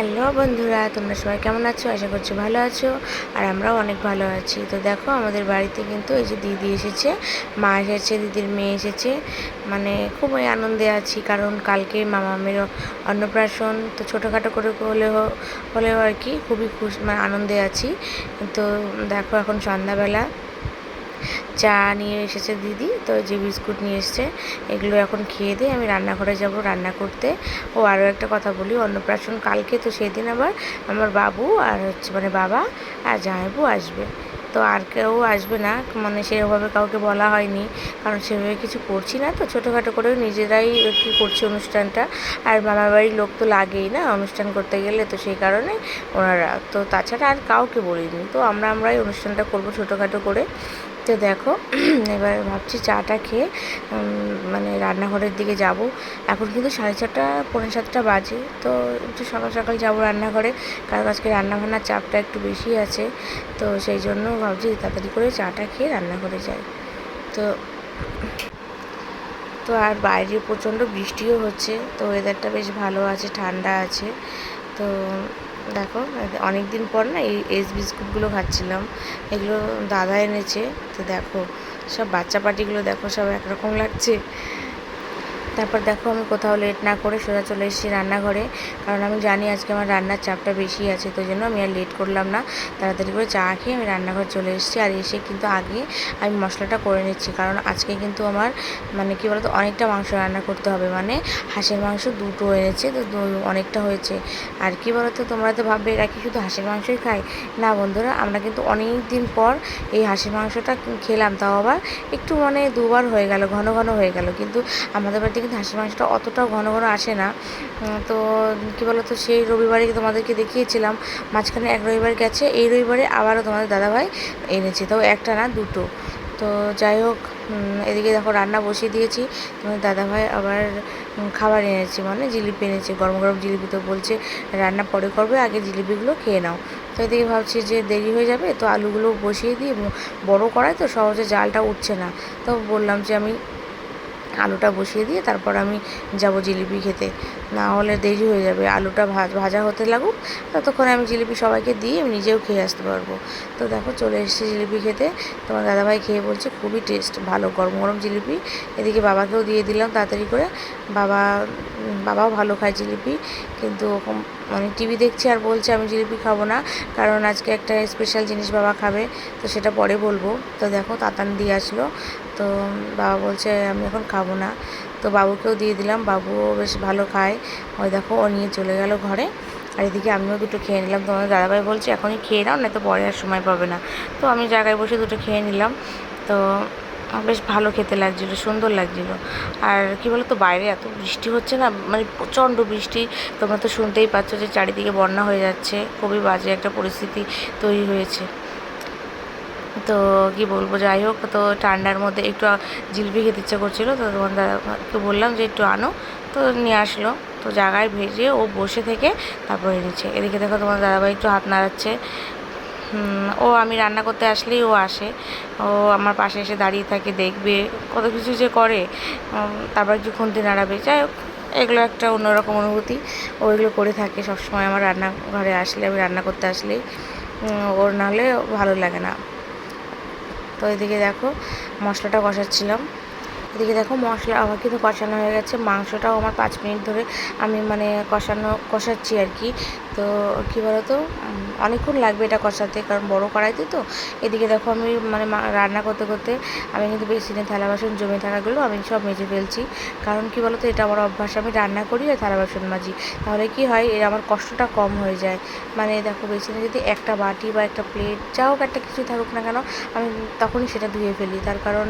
Hello বন্ধুরা, তোমরা সবাই কেমন আছো? আশা করছি ভালো আছো, আর আমরাও অনেক ভালো আছি। তো দেখো, আমাদের বাড়িতে কিন্তু এই যে দিদি এসেছে, মা এসেছে, দিদির মেয়ে এসেছে। মানে খুবই আনন্দে আছি, কারণ কালকে মামা মামামের অন্নপ্রাশন, তো ছোটোখাটো করে হলেও হলেও আর কি খুবই খুশি মানে আনন্দে আছি। তো দেখো, এখন সন্ধ্যাবেলা। চা নিয়ে এসেছে দিদি, তো যে বিস্কুট নিয়ে এসছে, এগুলো এখন খেয়ে দিয়ে আমি রান্নাঘরে যাব রান্না করতে। ও আরও একটা কথা বলি, অন্নপ্রাশন কালকে, তো সেদিন আবার আমার বাবু আর হচ্ছে মানে বাবা আর জামাইবু আসবে। তো আর কেউ আসবে না মানে সেভাবে কাউকে বলা হয়নি, কারণ সেভাবে কিছু করছি না, তো ছোটোখাটো করেও নিজেরাই কি করছি অনুষ্ঠানটা। আর মামার বাড়ির লোক তো লাগেই না অনুষ্ঠান করতে গেলে, তো সেই কারণে ওনারা, তো তাছাড়া আর কাউকে বলিনি। তো আমরা আমরাই অনুষ্ঠানটা করব ছোটোখাটো করে। তো দেখো, এবার ভাবছি চাটা খেয়ে মানে রান্নাঘরের দিকে যাব। এখন কিন্তু সাড়ে চারটা, পৌনে সাতটা বাজে। তো একটু সকাল সকাল যাব রান্নাঘরে। কারণ আজকে রান্নাবান্নার চাপটা একটু বেশি আছে। তো সেই জন্য ভাবছি তাড়াতাড়ি করে চাটা খেয়ে রান্নাঘরে যাই। তো তো আর বাইরে প্রচণ্ড বৃষ্টিও হচ্ছে। তো ওয়েদারটা বেশ ভালো আছে, ঠান্ডা আছে। তো দেখো অনেক দিন পর না এই এস বিস্কুটগুলো খাচ্ছিলাম। এগুলো দাদা এনেছে। তো দেখো, সব বাচ্চা পার্টিগুলো দেখো, সব একরকম লাগছে। তারপর দেখো আমি কোথাও লেট না করে সোজা চলে এসেছি রান্নাঘরে। কারণ আমি জানি আজকে আমার রান্নার চাপটা বেশি আছে, তো জন্য আমি আর লেট করলাম না। তাড়াতাড়ি করে চা খেয়ে আমি রান্নাঘর চলে এসেছি। আর এসে কিন্তু আগে আমি মশলাটা করে নিচ্ছি, কারণ আজকে কিন্তু আমার মানে কী বলতো, অনেকটা মাংস রান্না করতে হবে। মানে হাঁসের মাংস দুটো এনেছে, তো অনেকটা হয়েছে। আর কী বলতো, তোমরা তো ভাববে, এরা কি শুধু হাঁসের মাংসই খায়? না বন্ধুরা, আমরা কিন্তু অনেক দিন পর এই হাঁসের মাংসটা খেলাম। তাও আবার একটু মানে দুবার হয়ে গেল, ঘন ঘন হয়ে গেল। কিন্তু আমাদের বাড়িতে হাঁসের মাংসটা অতটাও ঘন ঘন আসে না। তো কী বলো তো সেই রবিবারে তোমাদেরকে দেখিয়েছিলাম, মাঝখানে এক রবিবার গেছে, এই রবিবারে আবারও তোমাদের দাদাভাই এনেছে, তো একটা না, দুটো। তো যাই হোক এদিকে দেখো রান্না বসিয়ে দিয়েছি, তোমাদের দাদাভাই আবার খাবার এনেছে মানে জিলিপি এনেছে, গরম গরম জিলিপি তো বলছে, রান্না পরে করবে, আগে জিলিপিগুলো খেয়ে নাও। তো এদিকে ভাবছি যে দেরি হয়ে যাবে, তো আলুগুলো বসিয়ে দিয়ে বড় করায় তো সহজে জালটা উঠছে না। তো বললাম যে আমি আলুটা বসিয়ে দিয়ে তারপর আমি যাব জিলিপি খেতে। না হলে দেরি হয়ে যাবে, আলুটা ভাজা হতে লাগুক, ততক্ষণে আমি জিলিপি সবাইকে দিয়ে আমি নিজেও খেয়ে আসতে পারব। তো দেখো চলে এসেছি জিলিপি খেতে। তোমার দাদাভাই খেয়ে বলছে, খুবই টেস্ট ভালো, গরম গরম জিলিপি। এদিকে বাবাকেও দিয়ে দিলাম তাড়াতাড়ি করে। বাবা বাবাও ভালো খায় জিলিপি, কিন্তু মানে টিভি দেখছি আর বলছে আমি জিলিপি খাব না, কারণ আজকে একটা স্পেশাল জিনিস বাবা খাবে, তো সেটা পরে বলব। তো দেখো তাতান দিয়ে আসলো, তো বাবা বলছে আমি এখন খাব না। তো বাবুকেও দিয়ে দিলাম, বাবুও বেশ ভালো খায়। ওই দেখো ও নিয়ে চলে গেল ঘরে, আর এদিকে আমিও দুটো খেয়ে নিলাম। তোমাদের দাদাভাই বলছে, এখনই খেয়ে নাও না তো পরে আর সময় পাবে না। তো আমি জায়গায় বসে দুটো খেয়ে নিলাম। তো বেশ ভালো খেতে লাগছিল, সুন্দর লাগছিল। আর কি বলো তো বাইরে এত বৃষ্টি হচ্ছে না মানে প্রচণ্ড বৃষ্টি। তোমরা তো শুনতেই পাচ্ছ যে চারিদিকে বন্যা হয়ে যাচ্ছে, খুবই বাজে একটা পরিস্থিতি তৈরি হয়েছে। তো কি বলব, যাই হোক, তো ঠান্ডার মধ্যে একটু জিলিপি খেতে ইচ্ছা করছিল, তো তোমার দাদাকে বললাম যে একটু আনো, তো নিয়ে আসলো। তো জায়গায় ভেজে ও বসে থেকে তারপরে এনেছে। এদিকে দেখো তোমার দাদাভাই একটু হাত নাড়াচ্ছে ও আমি রান্না করতে আসলেই ও আসে। ও আমার পাশে এসে দাঁড়িয়ে থাকে, দেখবে কত কিছু যে করে। তারপর একটু খুন্তি নাড়াবে। যাই হোক, এগুলো একটা অন্যরকম অনুভূতি। ও এগুলো করে থাকে সবসময় আমার রান্নাঘরে আসলে, আমি রান্না করতে আসলেই। ওর নাহলে ভালো লাগে না। তো এদিকে দেখো, মশলাটা কষাচ্ছিলাম এদিকে দেখো মশলা, আমার কিন্তু কষানো হয়ে গেছে। মাংসটাও আমার পাঁচ মিনিট ধরে আমি মানে কষানো, কষাচ্ছি আর কি। তো কী বলতো? অনেকক্ষণ লাগবে এটা কষাতে, কারণ বড় কড়াইতে তো। এদিকে দেখো আমি মানে রান্না করতে করতে আমি কিন্তু বেসিনে থালা বাসন জমে থাকাগুলো আমি সব মেজে ফেলছি। কারণ কী বলতো? এটা আমার অভ্যাস, আমি রান্না করি আর থালা বাসন মাজি। তাহলে কি হয়? এর আমার কষ্টটা কম হয়ে যায়। মানে দেখো বেসিনে যদি একটা বাটি বা একটা প্লেট যা হোক একটা কিছু থাকুক না কেন, আমি তখনই সেটা ধুয়ে ফেলি। তার কারণ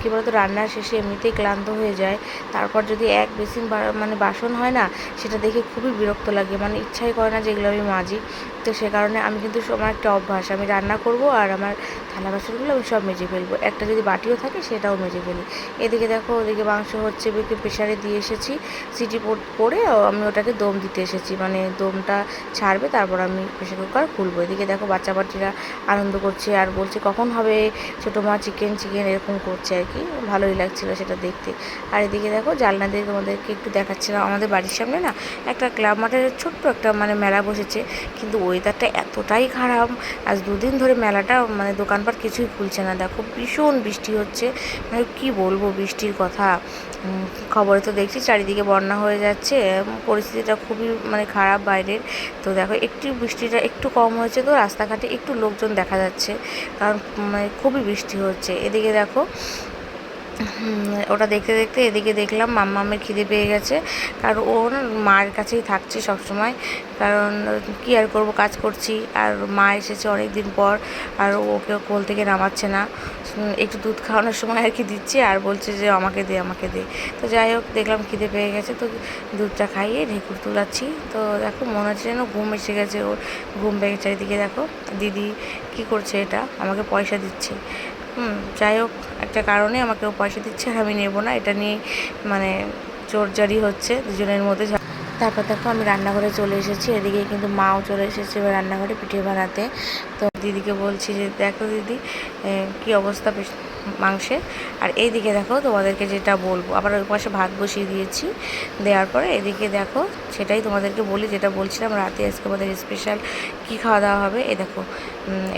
কী বলতো? রান্নার শেষে এমনিতেই ক্লান্ত হয়ে যায়। তারপর যদি এক বেসিন মানে বাসন হয় না, সেটা দেখে খুবই বিরক্ত লাগে। মানে ইচ্ছাই করে না যেগুলো আমি মাজি। তো সে কারণে আমি কিন্তু আমার একটা অভ্যাস। আমি রান্না করব আর আমার থালা বাসনগুলো আমি সব মেজে ফেলব। একটা যদি বাটিও থাকে, সেটাও মেজে ফেলি। এদিকে দেখো, ওদিকে মাংস হচ্ছে প্রেশারে দিয়ে এসেছি। সিটি পরে আমি ওটাকে দম দিতে এসেছি। মানে দমটা ছাড়বে, তারপর আমি প্রেশার কুকার খুলবো। এদিকে দেখো, বাচ্চা বাচ্চারা আনন্দ করছে আর বলছে, কখন হবে? ছোটো মা চিকেন চিকেন, এরকম করছে আর কি। ভালোই লাগছে। লাগছিল সেটা দেখতে। আর এদিকে দেখো জানলা দিয়ে তোমাদেরকে একটু দেখাচ্ছিলাম। আমাদের বাড়ির সামনে না একটা ক্লাব মাঠের ছোট্ট একটা মানে মেলা বসেছে। কিন্তু ওয়েদারটা এতটাই খারাপ। আজ দুদিন ধরে মেলাটা মানে দোকানপাট কিছুই খুলছে না। দেখো ভীষণ বৃষ্টি হচ্ছে। মানে কী বলব বৃষ্টির কথা। খবরে তো দেখছি চারিদিকে বন্যা হয়ে যাচ্ছে। পরিস্থিতিটা খুবই মানে খারাপ বাইরের। তো দেখো একটু বৃষ্টিটা একটু কম হয়েছে তো রাস্তাঘাটে একটু লোকজন দেখা যাচ্ছে। কারণ মানে খুবই বৃষ্টি হচ্ছে। এদিকে দেখো ওটা দেখতে দেখতে এদিকে দেখলাম মাম্মা মাম্মামের খিদে পেয়ে গেছে। কারণ ও না মায়ের কাছেই থাকছে সবসময়। কারণ কি আর করব, কাজ করছি। আর মা এসেছে অনেক দিন পর, আর ওকে কোল থেকে নামাচ্ছে না। একটু দুধ খাওয়ানোর সময় আর কি দিচ্ছি, আর বলছে যে আমাকে দে আমাকে দে। তো যাই হোক, দেখলাম খিদে পেয়ে গেছে, তো দুধটা খাইয়ে ঢেকুর তুলাচ্ছি। তো দেখো, মনে হচ্ছে যেন ঘুম এসে গেছে ওর। ঘুম পেয়ে এদিকে দেখো, দিদি কি করছে এটা? আমাকে পয়সা দিচ্ছে। হুম। যাই হোক, একটা কারণে আমাকে পয়সা দিচ্ছে আর আমি নেব না। এটা নিয়ে মানে জোরজারি হচ্ছে দুজনের মধ্যে। তারপর দেখো আমি রান্নাঘরে চলে এসেছি। এদিকে কিন্তু মাও চলে এসেছে এবার রান্নাঘরে পিঠে বানাতে। তো দিদিকে বলছি যে, দেখো দিদি কি অবস্থা মাংসের? আর এইদিকে দেখো তোমাদেরকে যেটা বলব। আবার ওই পাশে ভাত বসিয়ে দিয়েছি। দেওয়ার পরে এদিকে দেখো সেটাই তোমাদেরকে বলি, যেটা বলছিলাম রাতে আজকে আমাদের স্পেশাল কী খাওয়া দাওয়া হবে। এ দেখো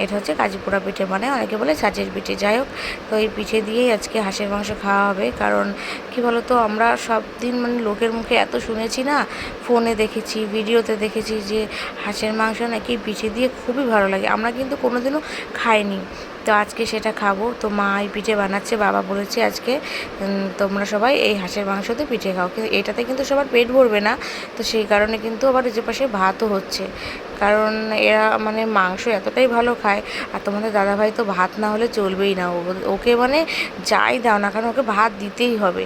এটা হচ্ছে কাজীপুরা পিঠে মানে অনেকে বলে ছাঁচের পিঠে। যাই হোক, তো এই পিঠে দিয়েই আজকে হাঁসের মাংস খাওয়া হবে। কারণ কি বলতো, আমরা সব দিন মানে লোকের মুখে এত শুনেছি না, ফোনে দেখেছি, ভিডিওতে দেখেছি যে হাঁসের মাংস নাকি পিঠে দিয়ে খুবই ভালো লাগে। আমরা কিন্তু কোনোদিনও খাইনি। তো আজকে সেটা খাব। তো মা এই পিঠে বানাচ্ছে, বাবা বলেছে আজকে তোমরা সবাই এই হাঁসের মাংস মাংসতে পিঠে খাও। কিন্তু এটাতে কিন্তু সবার পেট ভরবে না। তো সেই কারণে কিন্তু আবার যে পাশে ভাতও হচ্ছে। কারণ এরা মানে মাংস এতটাই ভালো খায়, আর তোমাদের দাদাভাই তো ভাত না হলে চলবেই না। ওকে মানে যাই দাও না কারণ ওকে ভাত দিতেই হবে।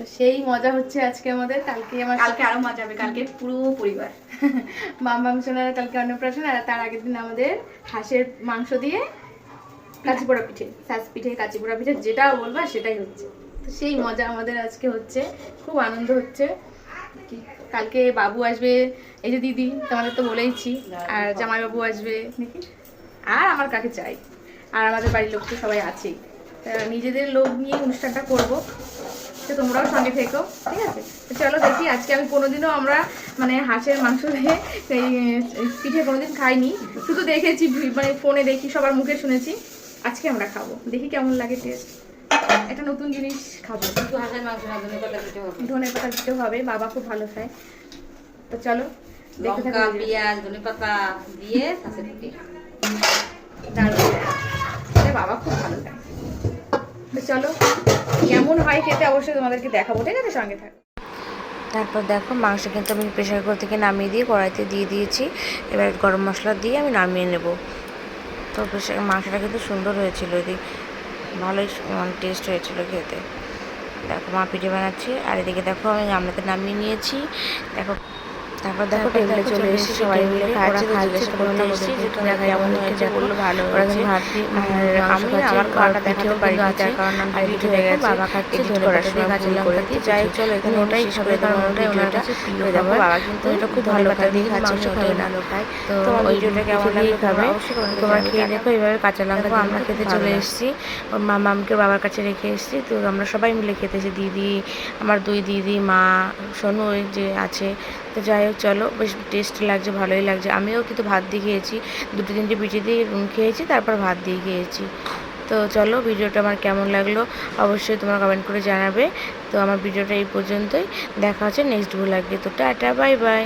তো সেই মজা হচ্ছে আজকে আমাদের। কালকে আমার কালকে আরও মজা হবে কালকে পুরো পরিবার। মাম মাম সোনার কালকে অন্নপ্রাশন আর তার আগের দিন আমাদের হাঁসের মাংস দিয়ে কাঁচিপোড়া পিঠে সাজ পিঠে কাঁচিপোড়া পিঠে যেটা বলবা সেটাই হচ্ছে। তো সেই মজা আমাদের আজকে হচ্ছে খুব আনন্দ হচ্ছে। কালকে বাবু আসবে এই যে দিদি তোমাদের তো বলেইছি আর জামাইবাবু আসবে নাকি? আর আমার কাকে চাই? আর আমাদের বাড়ির লোক তো সবাই আছেই। তা নিজেদের লোক নিয়ে অনুষ্ঠানটা করব। তো তোমরাও সঙ্গে থেকো ঠিক আছে? তো চলো দেখি আজকে আমি কোনোদিনও আমরা মানে হাঁসের মাংস দিয়ে এই পিঠে কোনোদিন খাইনি। শুধু দেখেছি মানে ফোনে দেখি সবার মুখে শুনেছি। আজকে আমরা খাব। দেখি কেমন লাগে টেস্ট একটা নতুন জিনিস খাব। ধনে পাতা দিতে হবে। বাবা খুব ভালো খায়। তো চলো দেখতে লঙ্কা থাকো পেঁয়াজ ধনে পাতা দিয়ে হাঁসের পিঠে। দারুণ। বাবা খুব ভালো খায়। তো চলো কেমন হয় খেতে অবশ্যই তোমাদেরকে দেখাবো, ঠিক আছে? সঙ্গে থাকো। তারপর দেখো মাংস কিন্তু আমি প্রেশার কুকার থেকে নামিয়ে দিয়ে কড়াইতে দিয়ে দিয়েছি। এবার গরম মশলা দিয়ে আমি নামিয়ে নেব। তো প্রেশার মাংসটা কিন্তু সুন্দর হয়েছিল এদিক। ভালোই মানে টেস্ট হয়েছিল খেতে। দেখো, মা পিঠে বানাচ্ছি। আর এদিকে দেখো, আমি গামলাতে নামিয়ে নিয়েছি। দেখো তারপর দেখো টেবিলে চলে এসেছি সবাই মিলে খাচ্ছি জিজ্ঞাসা এসেছি যে তোমরা কেমন হয়েছে বলল ভালো হয়েছে। ভাত দিয়ে আর আমি আমার খাওয়াটা দেখাতে পারি তার কারণ আমি পিঠে হয়ে গেছে বাবা খাচ্ছে ধরে করার সময় ভুল করে দিয়ে যাই চলো এখানে ওটাই খাবে কারণ ওটাই ওনার কাছে প্রিয় দেখো বাবা কিন্তু এটা খুব ভালো খায় দিয়ে খাচ্ছে মাংস খাবে না তো ওই ভিডিওটা কেমন লাগে খাবে তোমরা খেয়ে দেখো এইভাবে কাঁচা লঙ্কা আমরা খেতে চলে এসেছি ওর মা মামকে বাবার কাছে রেখে এসেছি তো আমরা সবাই মিলে খেতেছি দিদি আমার দুই দিদি মা সোনু ওই যে আছে তো যাই হোক, চলো, বেশ টেস্ট লাগছে, ভালোই লাগছে। আমিও কিন্তু ভাত দিয়ে খেয়েছি, দুটো তিনটে পিঠে দিয়ে খেয়েছি, তারপর ভাত দিয়ে খেয়েছি। তো চলো, ভিডিওটা আমার কেমন লাগল অবশ্যই তোমরা কমেন্ট করে জানাবে। তো আমার ভিডিওটা এই পর্যন্তই, দেখা হচ্ছে নেক্সট ভুল লাগবে তো টাটা বাই বাই